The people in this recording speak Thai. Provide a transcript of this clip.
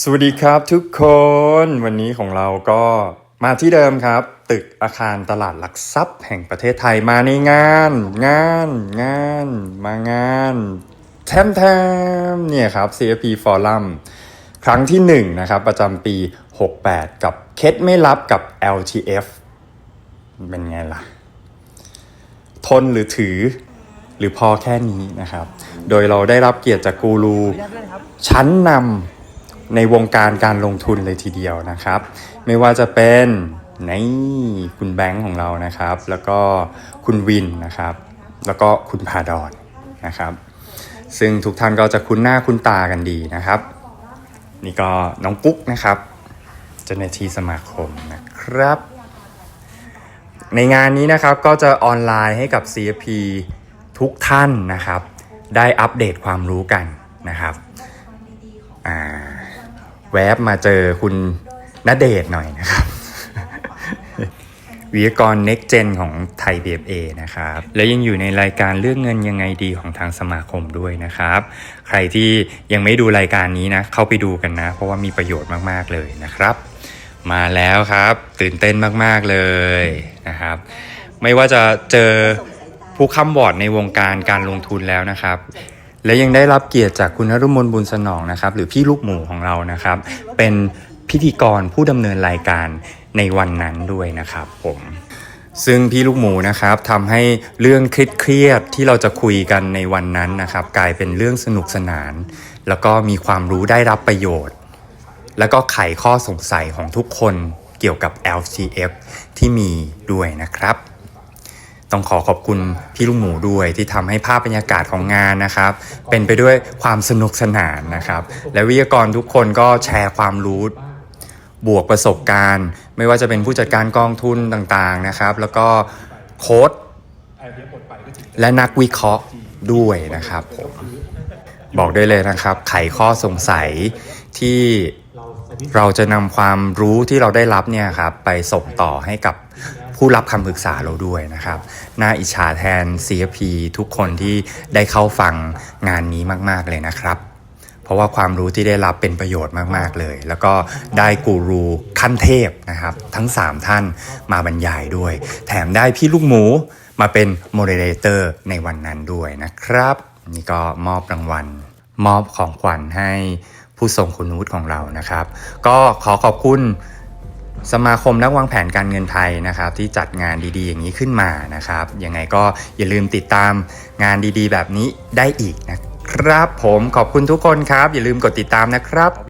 สวัสดีครับทุกคนวันนี้ของเราก็มาที่เดิมครับ ตึกอาคารตลาดหลักทรัพย์แห่งประเทศไทยมาในงาน งานงานมางานแทมแทมเนี่ยครับ CFP Forum ครั้งที่1นะครับประจำปี 68 กับเคสไม่ลับกับ LTF เป็นไงล่ะ ทนหรือถือหรือพอแค่นี้นะครับ โดยเราได้รับเกียรติจากกูรูชั้นนำ ในวงการการลงทุนเลยทีเดียวนะครับ ไม่ว่าจะเป็นนี่คุณแบงค์ของเรานะครับ แล้วก็คุณวินนะครับ แล้วก็คุณพาดอนนะครับ ซึ่งทุกท่านก็จะคุ้นหน้าคุ้นตากันดีนะครับ นี่ก็น้องกุ๊กนะครับเจ้าหน้าที่สมาคมนะครับ ในงานนี้นะครับก็จะออนไลน์ให้กับ CFP ทุกท่านนะครับ ได้อัปเดตความรู้กันนะครับอ่า แวบมาเจอคุณณเดชหน่อยนะครับวิทยากร Next Gen ของไทย BFA นะครับ และยังอยู่ในรายการเรื่องเงินยังไงดีของทางสมาคมด้วยนะครับ ใครที่ยังไม่ดูรายการนี้นะ เข้าไปดูกันนะ เพราะว่ามีประโยชน์มากๆเลยนะครับ มาแล้วครับ ตื่นเต้นมากๆเลยนะครับ ไม่ว่าจะเจอผู้ค้ำบอร์ดในวงการการลงทุนแล้วนะครับ และยังได้รับเกียรติจากคุณนรุมนบุญสนองนะครับ หรือพี่ลูกหมูของเรานะครับ เป็นพิธีกรผู้ดำเนินรายการในวันนั้นด้วยนะครับผมซึ่งพี่ลูกหมูนะครับทำให้เรื่องเครียดที่เราจะคุยกันในวันนั้นนะครับ กลายเป็นเรื่องสนุกสนาน แล้วก็มีความรู้ได้รับประโยชน์ แล้วก็ไขข้อสงสัยของทุกคนเกี่ยวกับ LCF ที่มีด้วยนะครับ ต้องขอขอบคุณพี่ลุงหมูด้วยที่ทำให้ภาพบรรยากาศของงานนะครับ เป็นไปด้วยความสนุกสนานนะครับ และวิทยากรทุกคนก็แชร์ความรู้บวกประสบการณ์ ไม่ว่าจะเป็นผู้จัดการกองทุนต่างๆนะครับ แล้วก็โค้ดและนักวิเคราะห์ด้วยนะครับผมบอกได้เลยนะครับ ไขข้อสงสัยที่เราจะนำความรู้ที่เราได้รับเนี่ยครับไปส่งต่อให้กับ ผู้รับคำปรึกษาเราด้วยนะครับ น่าอิจฉาแทน CFP ทุกคนที่ได้เข้าฟังงานนี้มาก ๆ เลยนะครับ เพราะว่าความรู้ที่ได้รับเป็นประโยชน์มาก ๆ เลย แล้วก็ได้กูรูขั้นเทพนะครับ ทั้ง 3 ท่านมาบรรยายด้วย แถมได้พี่ลูกหมูมาเป็นโมเดเลเตอร์ในวันนั้นด้วยนะครับ นี่ก็มอบรางวัล มอบของขวัญให้ผู้ทรงคุณวุฒิของเรานะครับ ก็ขอขอบคุณ สมาคมนักวางแผนการเงินไทยนะครับ ที่จัดงานดีๆ อย่างนี้ขึ้นมานะครับยังไงก็อย่าลืมติดตามงานดีๆ แบบนี้ได้อีกนะครับผมขอบคุณทุกคนครับ อย่าลืมกดติดตามนะครับ